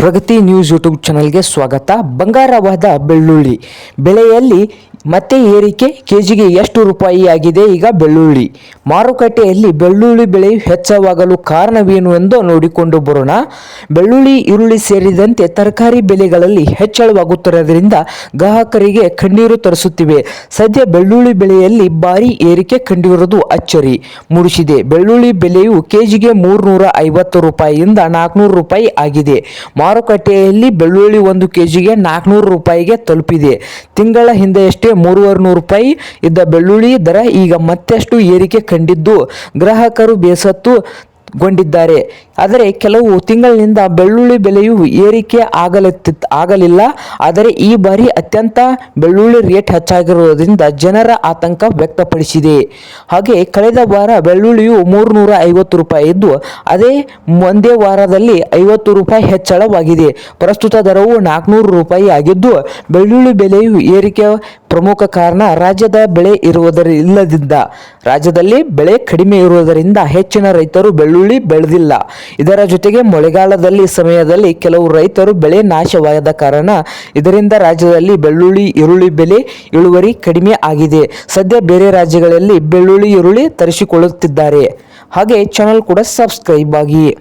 ಪ್ರಗತಿ news YouTube ಚಾನಲ್ಗೆ ಸ್ವಾಗತ. ಬಂಗಾರವಾದ ಬೆಳ್ಳುಳ್ಳಿ. ಬೆಲೆಯಲ್ಲಿ ಮತ್ತೆ ಏರಿಕೆ, ಕೆಜಿಗೆ ಎಷ್ಟು ರೂಪಾಯಿ ಆಗಿದೆ ಈಗ ಬೆಳ್ಳುಳ್ಳಿ. ಮಾರುಕಟ್ಟೆಯಲ್ಲಿ ಬೆಳ್ಳುಳ್ಳಿ ಬೆಳೆ ಹೆಚ್ಚವಾಗಲು ಕಾರಣವೇನು ಎಂದು ನೋಡಿಕೊಂಡು ಬರೋಣ. ಬೆಳ್ಳುಳ್ಳಿ, ಈರುಳ್ಳಿ ಸೇರಿದಂತೆ ತರಕಾರಿ ಬೆಲೆಗಳಲ್ಲಿ ಹೆಚ್ಚಳವಾಗುತ್ತಿರುವುದರಿಂದ ಗ್ರಾಹಕರಿಗೆ ಕಣ್ಣೀರು ತರಿಸುತ್ತಿವೆ. ಸದ್ಯ ಬೆಳ್ಳುಳ್ಳಿ ಬೆಲೆಯಲ್ಲಿ ಭಾರಿ ಏರಿಕೆ ಕಂಡಿರುವುದು ಅಚ್ಚರಿ. ಮೂಡಿಸಿದೆ ಬೆಳ್ಳುಳ್ಳಿ ಬೆಲೆಯು ಕೆಜಿಗೆ ಮೂರುನೂರ ಐವತ್ತು ರೂಪಾಯಿಯಿಂದ ನಾಲ್ಕುನೂರು ರೂಪಾಯಿ ಆಗಿದೆ. ಮಾರುಕಟ್ಟೆಯಲ್ಲಿ ಬೆಳ್ಳುಳ್ಳಿ ಒಂದು ಕೆಜಿಗೆ ನಾಲ್ಕುನೂರು ರೂಪಾಯಿಗೆ ತಲುಪಿದೆ. ತಿಂಗಳ ಹಿಂದೆಯಷ್ಟೇ ಮೂರುವರೆ ನೂರು ರೂಪಾಯಿ ಇದ್ದ ಬೆಳ್ಳುಳ್ಳಿ ದರ ಈಗ ಮತ್ತಷ್ಟು ಏರಿಕೆ ಕಂಡಿದ್ದು. ಗ್ರಾಹಕರು ಬೇಸತ್ತು ಗೊಂಡಿದ್ದಾರೆ. ಆದರೆ ಕೆಲವು ತಿಂಗಳಿನಿಂದ ಬೆಳ್ಳುಳ್ಳಿ ಬೆಲೆಯು ಏರಿಕೆ ಆಗಲತ್ತಿ ಆಗಲಿಲ್ಲ. ಆದರೆ ಈ ಬಾರಿ ಅತ್ಯಂತ ಬೆಳ್ಳುಳ್ಳಿ ರೇಟ್ ಹೆಚ್ಚಾಗಿರುವುದರಿಂದ ಜನರ ಆತಂಕ ವ್ಯಕ್ತಪಡಿಸಿದೆ. ಹಾಗೆ ಕಳೆದ ವಾರ ಬೆಳ್ಳುಳ್ಳಿಯು ಮೂರುನೂರ ಐವತ್ತು ರೂಪಾಯಿ ಇದ್ದು, ಅದೇ ಒಂದೇ ವಾರದಲ್ಲಿ ಐವತ್ತು ರೂಪಾಯಿ ಹೆಚ್ಚಳವಾಗಿದೆ. ಪ್ರಸ್ತುತ ದರವು ನಾಲ್ಕುನೂರು ರೂಪಾಯಿ ಆಗಿದ್ದು ಬೆಳ್ಳುಳ್ಳಿ ಬೆಲೆಯು ಏರಿಕೆ ಪ್ರಮುಖ ಕಾರಣ ರಾಜ್ಯದ ಬೆಳೆ ಇರುವುದರ ಇಲ್ಲದಿಂದ ರಾಜ್ಯದಲ್ಲಿ ಬೆಳೆ ಕಡಿಮೆ ಇರುವುದರಿಂದ ಹೆಚ್ಚಿನ ರೈತರು ಬೆಳ್ಳುಳ್ಳಿ ಬೆಳೆದಿಲ್ಲ. ಇದರ ಜೊತೆಗೆ ಮಳೆಗಾಲದಲ್ಲಿ ಸಮಯದಲ್ಲಿ ಕೆಲವು ರೈತರು ಬೆಳೆ ನಾಶವಾದ ಕಾರಣ ಇದರಿಂದ ರಾಜ್ಯದಲ್ಲಿ ಬೆಳ್ಳುಳ್ಳಿ, ಈರುಳ್ಳಿ ಬೆಲೆ ಇಳುವರಿ ಕಡಿಮೆ ಆಗಿದೆ. ಸದ್ಯ ಬೇರೆ ರಾಜ್ಯಗಳಲ್ಲಿ ಬೆಳ್ಳುಳ್ಳಿ, ಈರುಳ್ಳಿ ತರಿಸಿಕೊಳ್ಳುತ್ತಿದ್ದಾರೆ. ಹಾಗೆ ಚಾನಲ್ ಕೂಡ ಸಬ್ಸ್ಕ್ರೈಬ್ ಆಗಿ.